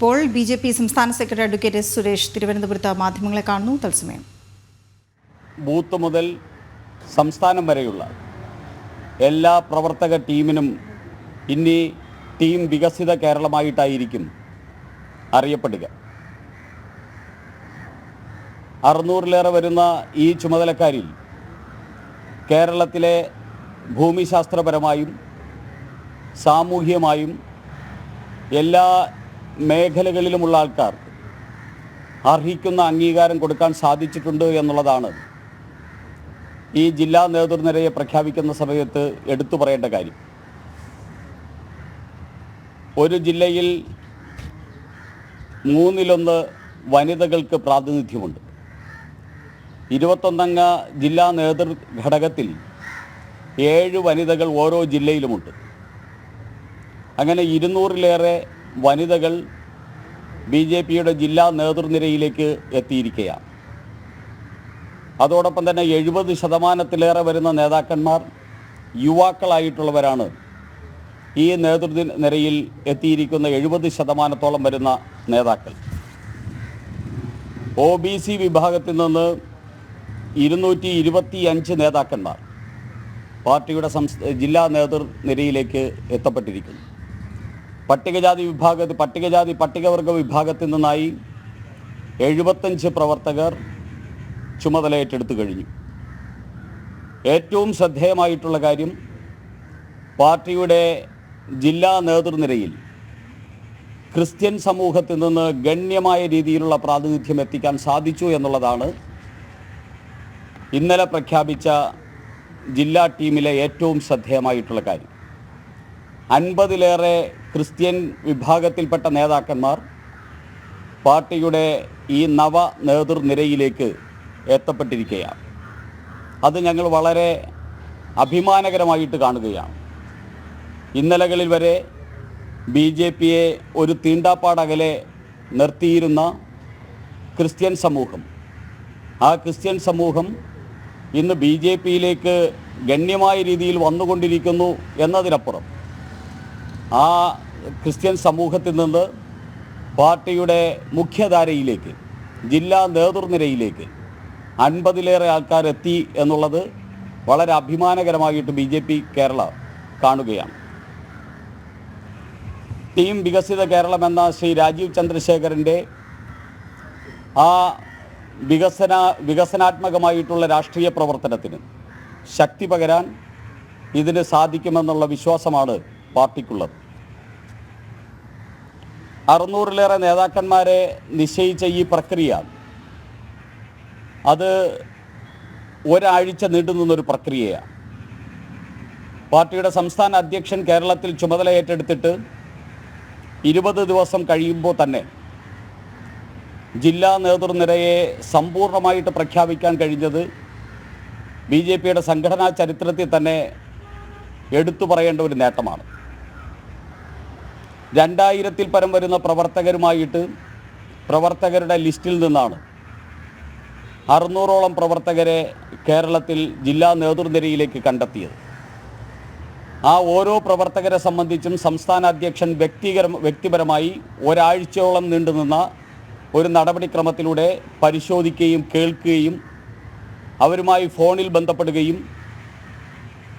ഇപ്പോൾ B J P സംസ്ഥാന secretary advocate S Suresh തിരുവനന്തപുരത്ത് മാധ്യമങ്ങളെ കാണുന്നു. തത്സമയം. ബൂത്ത് മുതൽ സംസ്ഥാനം വരെയുള്ള എല്ലാ പ്രവർത്തക ടീമിനും ഇനി ടീം വികസിത കേരളമായിട്ടായിരിക്കും അറിയപ്പെടുക. അറുന്നൂറിലേറെ വരുന്ന ഈ ചുമതലക്കാരിൽ കേരളത്തിലെ ഭൂമിശാസ്ത്രപരമായും സാമൂഹികമായും എല്ലാ മേഖലകളിലുമുള്ള ആൾക്കാർ അർഹിക്കുന്ന അംഗീകാരം കൊടുക്കാൻ സാധിച്ചിട്ടുണ്ട് എന്നുള്ളതാണ്. ഈ ജില്ലാ നേതൃനിരയെ പ്രഖ്യാപിക്കുന്ന സമയത്ത് എടുത്തു പറയേണ്ട കാര്യം. ഒരു ജില്ലയിൽ മൂന്നിലൊന്ന് വനിതകൾക്ക് പ്രാതിനിധ്യമുണ്ട്. ഇരുപത്തൊന്നംഗ ജില്ലാ നേതൃ ഘടകത്തിൽ ഏഴ് വനിതകൾ ഓരോ ജില്ലയിലുമുണ്ട്. അങ്ങനെ ഇരുന്നൂറിലേറെ വനിതകൾ ബി ജെ പിയുടെ ജില്ലാ നേതൃനിരയിലേക്ക് എത്തിയിരിക്കുകയാണ്. അതോടൊപ്പം തന്നെ എഴുപത് ശതമാനത്തിലേറെ വരുന്ന നേതാക്കന്മാർ യുവാക്കളായിട്ടുള്ളവരാണ് ഈ നേതൃത്വ നിരയിൽ എത്തിയിരിക്കുന്ന എഴുപത് ശതമാനത്തോളം വരുന്ന നേതാക്കൾ. ഒ ബി സി വിഭാഗത്തിൽ നിന്ന് ഇരുന്നൂറ്റി ഇരുപത്തി അഞ്ച് നേതാക്കന്മാർ പാർട്ടിയുടെ സംസ്ഥ ജില്ലാ നേതൃനിരയിലേക്ക് എത്തപ്പെട്ടിരിക്കുന്നു. പട്ടികജാതി വിഭാഗത്തിൽ പട്ടികജാതി പട്ടികവർഗ വിഭാഗത്തിൽ നിന്നായി എഴുപത്തഞ്ച് പ്രവർത്തകർ ചുമതല ഏറ്റെടുത്തു കഴിഞ്ഞു. ഏറ്റവും ശ്രദ്ധേയമായിട്ടുള്ള കാര്യം പാർട്ടിയുടെ ജില്ലാ നേതൃനിരയിൽ ക്രിസ്ത്യൻ സമൂഹത്തിൽ നിന്ന് ഗണ്യമായ രീതിയിലുള്ള പ്രാതിനിധ്യം എത്തിക്കാൻ സാധിച്ചു എന്നുള്ളതാണ് ഇന്നലെ പ്രഖ്യാപിച്ച ജില്ലാ ടീമിലെ ഏറ്റവും ശ്രദ്ധേയമായിട്ടുള്ള കാര്യം. അൻപതിലേറെ ക്രിസ്ത്യൻ വിഭാഗത്തിൽപ്പെട്ട നേതാക്കന്മാർ പാർട്ടിയുടെ ഈ നവ നേതൃനിരയിലേക്ക് എത്തപ്പെട്ടിരിക്കുകയാണ്. അത് ഞങ്ങൾ വളരെ അഭിമാനകരമായിട്ട് കാണുകയാണ്. ഇന്നലകളിൽ വരെ ബി ജെ പിയെ ഒരു തീണ്ടാപ്പാടകലെ നിർത്തിയിരുന്ന ക്രിസ്ത്യൻ സമൂഹം. ആ ക്രിസ്ത്യൻ സമൂഹം ഇന്ന് ബി ജെ പിയിലേക്ക് ഗണ്യമായ രീതിയിൽ വന്നുകൊണ്ടിരിക്കുന്നു എന്നതിനപ്പുറം ആ ക്രിസ്ത്യൻ സമൂഹത്തിൽ നിന്ന് പാർട്ടിയുടെ മുഖ്യധാരയിലേക്ക് ജില്ലാ നേതൃനിരയിലേക്ക് അൻപതിലേറെ ആൾക്കാരെത്തി എന്നുള്ളത് വളരെ അഭിമാനകരമായിട്ട് ബി ജെ പി കേരള കാണുകയാണ്. ടീം വികസിത കേരളം എന്ന ശ്രീ രാജീവ് ചന്ദ്രശേഖരന്റെ ആ വികസന വികസനാത്മകമായിട്ടുള്ള രാഷ്ട്രീയ പ്രവർത്തനത്തിന് ശക്തി പകരാൻ ഇതിന് സാധിക്കുമെന്നുള്ള വിശ്വാസമാണ് പാർട്ടിക്കുള്ളത്. അറുന്നൂറിലേറെ നേതാക്കന്മാരെ നിശ്ചയിച്ച ഈ പ്രക്രിയ അത് ഒരാഴ്ച നീണ്ടുനിന്നൊരു പ്രക്രിയയാണ്. പാർട്ടിയുടെ സംസ്ഥാന അധ്യക്ഷൻ കേരളത്തിൽ ചുമതല ഏറ്റെടുത്തിട്ട് ഇരുപത് ദിവസം കഴിയുമ്പോൾ തന്നെ ജില്ലാ നേതൃനിരയെ സമ്പൂർണമായിട്ട് പ്രഖ്യാപിക്കാൻ കഴിഞ്ഞത് ബി ജെ പിയുടെ സംഘടനാ ചരിത്രത്തിൽ തന്നെ എടുത്തു പറയേണ്ട ഒരു നേട്ടമാണ്. രണ്ടായിരത്തിൽ പരം വരുന്ന പ്രവർത്തകരുമായിട്ട് പ്രവർത്തകരുടെ ലിസ്റ്റിൽ നിന്നാണ് അറുന്നൂറോളം പ്രവർത്തകരെ കേരളത്തിൽ ജില്ലാ നേതൃനിരയിലേക്ക് കണ്ടെത്തിയത്. ആ ഓരോ പ്രവർത്തകരെ സംബന്ധിച്ചും സംസ്ഥാന അധ്യക്ഷൻ വ്യക്തികര വ്യക്തിപരമായി ഒരാഴ്ചയോളം നീണ്ടുനിന്ന ഒരു നടപടിക്രമത്തിലൂടെ പരിശോധിക്കുകയും കേൾക്കുകയും അവരുമായി ഫോണിൽ ബന്ധപ്പെടുകയും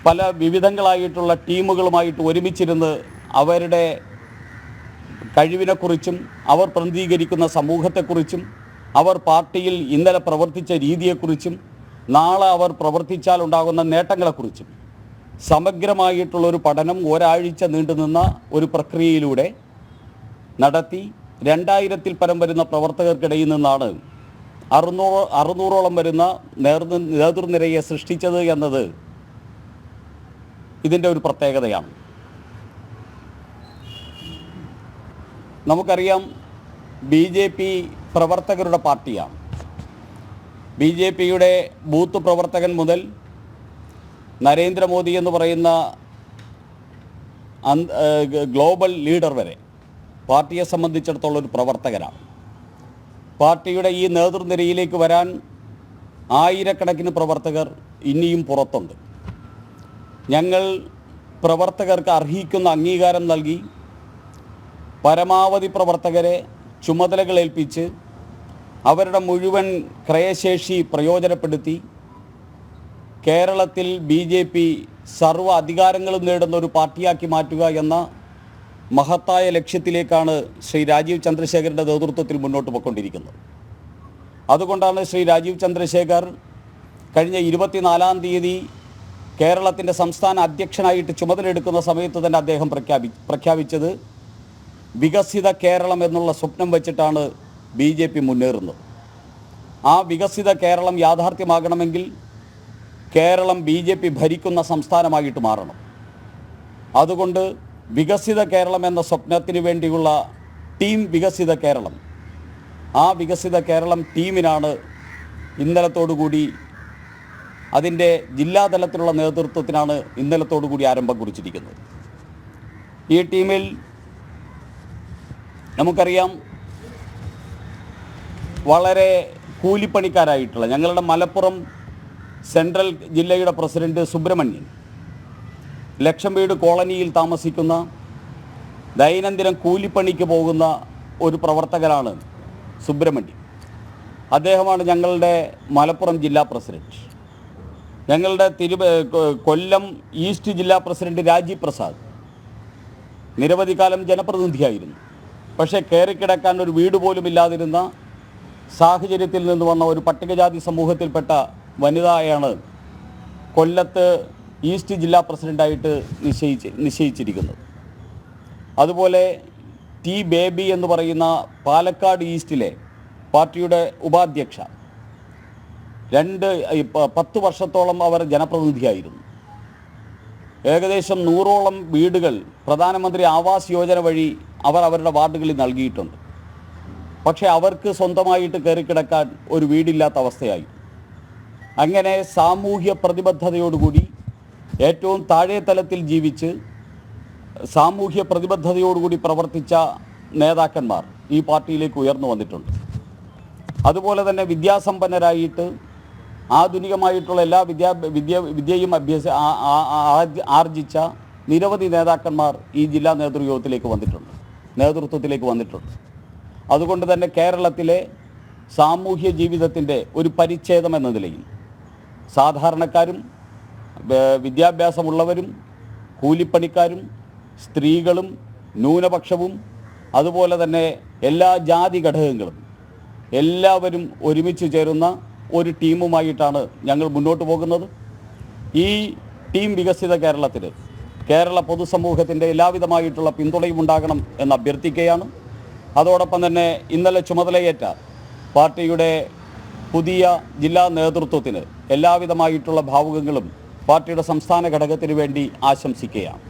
പല വിവിധങ്ങളായിട്ടുള്ള ടീമുകളുമായിട്ട് ഒരുമിച്ചിരുന്ന് അവരുടെ കഴിവിനെക്കുറിച്ചും അവർ പ്രതിനിധീകരിക്കുന്ന സമൂഹത്തെക്കുറിച്ചും അവർ പാർട്ടിയിൽ ഇന്നലെ പ്രവർത്തിച്ച രീതിയെക്കുറിച്ചും നാളെ അവർ പ്രവർത്തിച്ചാൽ ഉണ്ടാകുന്ന നേട്ടങ്ങളെക്കുറിച്ചും സമഗ്രമായിട്ടുള്ളൊരു പഠനം ഒരാഴ്ച നീണ്ടുനിന്ന ഒരു പ്രക്രിയയിലൂടെ നടത്തി രണ്ടായിരത്തിൽ പരം വരുന്ന പ്രവർത്തകർക്കിടയിൽ നിന്നാണ് അറുന്നൂറ് അറുന്നൂറോളം വരുന്ന നേതൃ നേതൃനിരയെ സൃഷ്ടിച്ചത് എന്നത് ഇതിന്റെ ഒരു പ്രത്യേകതയാണ്. നമുക്കറിയാം ബി ജെ പി പ്രവർത്തകരുടെ പാർട്ടിയാണ്. ബി ജെ പിയുടെ ബൂത്ത് പ്രവർത്തകൻ മുതൽ നരേന്ദ്രമോദി എന്ന് പറയുന്ന ഗ്ലോബൽ ലീഡർ വരെ പാർട്ടിയെ സംബന്ധിച്ചിടത്തോളം ഒരു പ്രവർത്തകരാണ് പാർട്ടിയുടെ ഈ നേതൃനിരയിലേക്ക് വരാൻ ആയിരക്കണക്കിന് പ്രവർത്തകർ ഇനിയും പുറത്തുണ്ട്. ഞങ്ങൾ പ്രവർത്തകർക്ക് അർഹിക്കുന്ന അംഗീകാരം നൽകി പരമാവധി പ്രവർത്തകരെ ചുമതലകൾ ഏൽപ്പിച്ച് അവരുടെ മുഴുവൻ ക്രയശേഷി പ്രയോജനപ്പെടുത്തി കേരളത്തിൽ ബി ജെ പി സർവ അധികാരങ്ങളും നേടുന്ന ഒരു പാർട്ടിയാക്കി മാറ്റുക എന്ന മഹത്തായ ലക്ഷ്യത്തിലേക്കാണ് ശ്രീ രാജീവ് ചന്ദ്രശേഖരന്റെ നേതൃത്വത്തിൽ മുന്നോട്ട് പോയിക്കൊണ്ടിരിക്കുന്നത്. അതുകൊണ്ടാണ് ശ്രീ രാജീവ് ചന്ദ്രശേഖർ കഴിഞ്ഞ ഇരുപത്തിനാലാം തീയതി കേരളത്തിന്റെ സംസ്ഥാന അധ്യക്ഷനായിട്ട് ചുമതലയെടുക്കുന്ന സമയത്ത് തന്നെ അദ്ദേഹം പ്രഖ്യാപി പ്രഖ്യാപിച്ചത് വികസിത കേരളം എന്നുള്ള സ്വപ്നം വെച്ചിട്ടാണ് ബി ജെ പി മുന്നേറുന്നത്. ആ വികസിത കേരളം യാഥാർത്ഥ്യമാകണമെങ്കിൽ കേരളം ബി ജെ പി ഭരിക്കുന്ന സംസ്ഥാനമായിട്ട് മാറണം. അതുകൊണ്ട് വികസിത കേരളം എന്ന സ്വപ്നത്തിന് വേണ്ടിയുള്ള ടീം വികസിത കേരളം. ആ വികസിത കേരളം ടീമിനാണ് ഇന്നലത്തോടുകൂടി അതിന്റെ ജില്ലാതലത്തിലുള്ള നേതൃത്വത്തിനാണ് ഇന്നലത്തോടുകൂടി ആരംഭം കുറിച്ചിരിക്കുന്നത്. ഈ ടീമിൽ നമുക്കറിയാം വളരെ കൂലിപ്പണിക്കാരായിട്ടുള്ള ഞങ്ങളുടെ മലപ്പുറം സെൻട്രൽ ജില്ലയുടെ പ്രസിഡന്റ് സുബ്രഹ്മണ്യൻ ലക്ഷം വീട് കോളനിയിൽ താമസിക്കുന്ന ദൈനംദിനം കൂലിപ്പണിക്ക് പോകുന്ന ഒരു പ്രവർത്തകനാണ് സുബ്രഹ്മണ്യൻ. അദ്ദേഹമാണ് ഞങ്ങളുടെ മലപ്പുറം ജില്ലാ പ്രസിഡന്റ്. ഞങ്ങളുടെ തിരു കൊല്ലം ഈസ്റ്റ് ജില്ലാ പ്രസിഡന്റ് രാജീവ് പ്രസാദ് നിരവധി കാലം ജനപ്രതിനിധിയായിരുന്നു. പക്ഷേ കയറിക്കിടക്കാൻ ഒരു വീട് പോലും ഇല്ലാതിരുന്ന സാഹചര്യത്തിൽ നിന്ന് വന്ന ഒരു പട്ടികജാതി സമൂഹത്തിൽപ്പെട്ട വനിതയാണ് കൊല്ലത്ത് ഈസ്റ്റ് ജില്ലാ പ്രസിഡന്റായിട്ട് നിശ്ചയിച്ച് നിശ്ചയിച്ചിരിക്കുന്നത്. അതുപോലെ ടി ബേബി എന്ന് പറയുന്ന പാലക്കാട് ഈസ്റ്റിലെ പാർട്ടിയുടെ ഉപാധ്യക്ഷ. രണ്ട് പത്ത് വർഷത്തോളം അവർ ജനപ്രതിനിധിയായിരുന്നു. ഏകദേശം നൂറോളം വീടുകൾ പ്രധാനമന്ത്രി ആവാസ് യോജന വഴി അവർ അവരുടെ വാർഡുകളിൽ നൽകിയിട്ടുണ്ട്. പക്ഷേ അവർക്ക് സ്വന്തമായിട്ട് കയറിക്കിടക്കാൻ ഒരു വീടില്ലാത്ത അവസ്ഥയായി. അങ്ങനെ സാമൂഹ്യ പ്രതിബദ്ധതയോടുകൂടി ഏറ്റവും താഴെ തലത്തിൽ ജീവിച്ച് സാമൂഹ്യ പ്രതിബദ്ധതയോടുകൂടി പ്രവർത്തിച്ച നേതാക്കന്മാർ ഈ പാർട്ടിയിലേക്ക് ഉയർന്നു വന്നിട്ടുണ്ട്. അതുപോലെ തന്നെ വിദ്യാസമ്പന്നരായിട്ട് ആധുനികമായിട്ടുള്ള എല്ലാ വിദ്യാ വിദ്യ വിദ്യയും അഭ്യസ ആർജിച്ച നിരവധി നേതാക്കന്മാർ ഈ ജില്ലാ നേതൃയോഗത്തിലേക്ക് വന്നിട്ടുണ്ട്. നേതൃത്വത്തിലേക്ക് വന്നിട്ടുണ്ട്. അതുകൊണ്ട് തന്നെ കേരളത്തിലെ സാമൂഹ്യ ജീവിതത്തിന്റെ ഒരു പരിച്ഛേദം എന്ന നിലയിൽ സാധാരണക്കാരും വിദ്യാഭ്യാസമുള്ളവരും കൂലിപ്പണിക്കാരും സ്ത്രീകളും ന്യൂനപക്ഷവും അതുപോലെ തന്നെ എല്ലാ ജാതി ഘടകങ്ങളും എല്ലാവരും ഒരുമിച്ച് ചേരുന്ന ഒരു ടീമുമായിട്ടാണ് ഞങ്ങൾ മുന്നോട്ട് പോകുന്നത്. ഈ ടീം വികസിത കേരളത്തിന് കേരള പൊതുസമൂഹത്തിന്റെ എല്ലാവിധമായിട്ടുള്ള പിന്തുണയും ഉണ്ടാകണം എന്ന് അഭ്യർത്ഥിക്കുകയാണ്. അതോടൊപ്പം തന്നെ ഇന്നലെ ചുമതലയേറ്റ പാർട്ടിയുടെ പുതിയ ജില്ലാ നേതൃത്വത്തിന് എല്ലാവിധമായിട്ടുള്ള ഭാവുകങ്ങളും പാർട്ടിയുടെ സംസ്ഥാന ഘടകത്തിന് വേണ്ടി ആശംസിക്കുകയാണ്.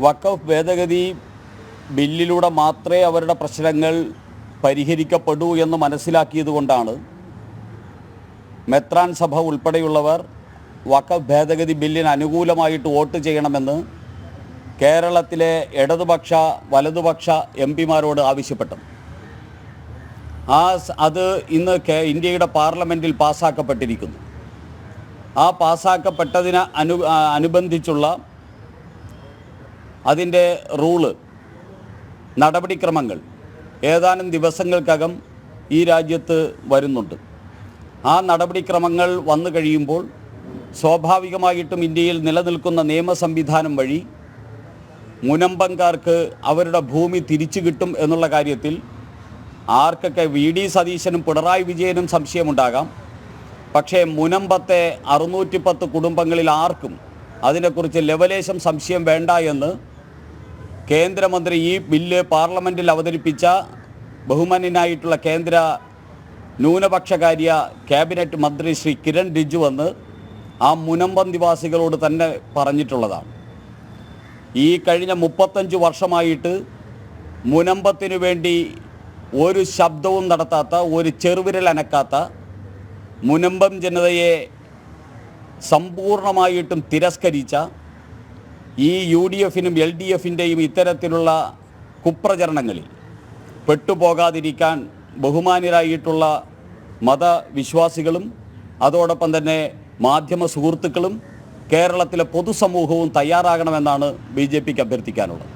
വഖഫ് ഭേദഗതി ബില്ലിലൂടെ മാത്രമേ അവരുടെ പ്രശ്നങ്ങൾ പരിഹരിക്കപ്പെടൂ എന്ന് മനസ്സിലാക്കിയതുകൊണ്ടാണ് മെത്രാൻ സഭ ഉൾപ്പെടെയുള്ളവർ വക്കഫ് ഭേദഗതി ബില്ലിന് അനുകൂലമായിട്ട് വോട്ട് ചെയ്യണമെന്ന് കേരളത്തിലെ ഇടതുപക്ഷ വലതുപക്ഷ എം പിമാരോട് ആവശ്യപ്പെട്ടു. ആ അത് ഇന്ന് ഇന്ത്യയുടെ പാർലമെന്റിൽ പാസ്സാക്കപ്പെട്ടിരിക്കുന്നു ആ പാസ്സാക്കപ്പെട്ടതിന് അനു അനുബന്ധിച്ചുള്ള അതിന്റെ റൂൾ നടപടിക്രമങ്ങൾ ഏതാനും ദിവസങ്ങൾക്കകം ഈ രാജ്യത്ത് വരുന്നുണ്ട്. ആ നടപടിക്രമങ്ങൾ വന്നു കഴിയുമ്പോൾ സ്വാഭാവികമായിട്ടും ഇന്ത്യയിൽ നിലനിൽക്കുന്ന നിയമ സംവിധാനം വഴി മുനമ്പൻകാർക്ക് അവരുടെ ഭൂമി തിരിച്ചു കിട്ടും എന്നുള്ള കാര്യത്തിൽ ആർക്കൊക്കെ വി ഡി സതീശനും പിണറായി വിജയനും സംശയമുണ്ടാകാം. പക്ഷേ മുനമ്പത്തെ അറുന്നൂറ്റി പത്ത് കുടുംബങ്ങളിൽ ആർക്കും അതിനെക്കുറിച്ച് ലവലേശം സംശയം വേണ്ട എന്ന് കേന്ദ്രമന്ത്രി ഈ ബില്ല് പാർലമെന്റിൽ അവതരിപ്പിച്ച ബഹുമാന്യനായിട്ടുള്ള കേന്ദ്ര ന്യൂനപക്ഷകാര്യ ക്യാബിനറ്റ് മന്ത്രി ശ്രീ കിരൺ റിജു വന്ന് ആ മുനമ്പം നിവാസികളോട് തന്നെ പറഞ്ഞിട്ടുള്ളതാണ്. ഈ കഴിഞ്ഞ മുപ്പത്തഞ്ച് വർഷമായിട്ട് മുനമ്പത്തിനു വേണ്ടി ഒരു ശബ്ദവും നടത്താത്ത ഒരു ചെറുവിരൽ അനക്കാത്ത മുനമ്പം ജനതയെ സമ്പൂർണമായിട്ടും തിരസ്കരിച്ച ഈ യു ഡി എഫിനും എൽ ഡി എഫിന്റെയും ഇത്തരത്തിലുള്ള കുപ്രചരണങ്ങളിൽ പെട്ടുപോകാതിരിക്കാൻ ബഹുമാനരായിട്ടുള്ള മതവിശ്വാസികളും അതോടൊപ്പം തന്നെ മാധ്യമ സുഹൃത്തുക്കളും കേരളത്തിലെ പൊതുസമൂഹവും തയ്യാറാകണമെന്നാണ് ബി ജെ പിക്ക് അഭ്യർത്ഥിക്കാനുള്ളത്.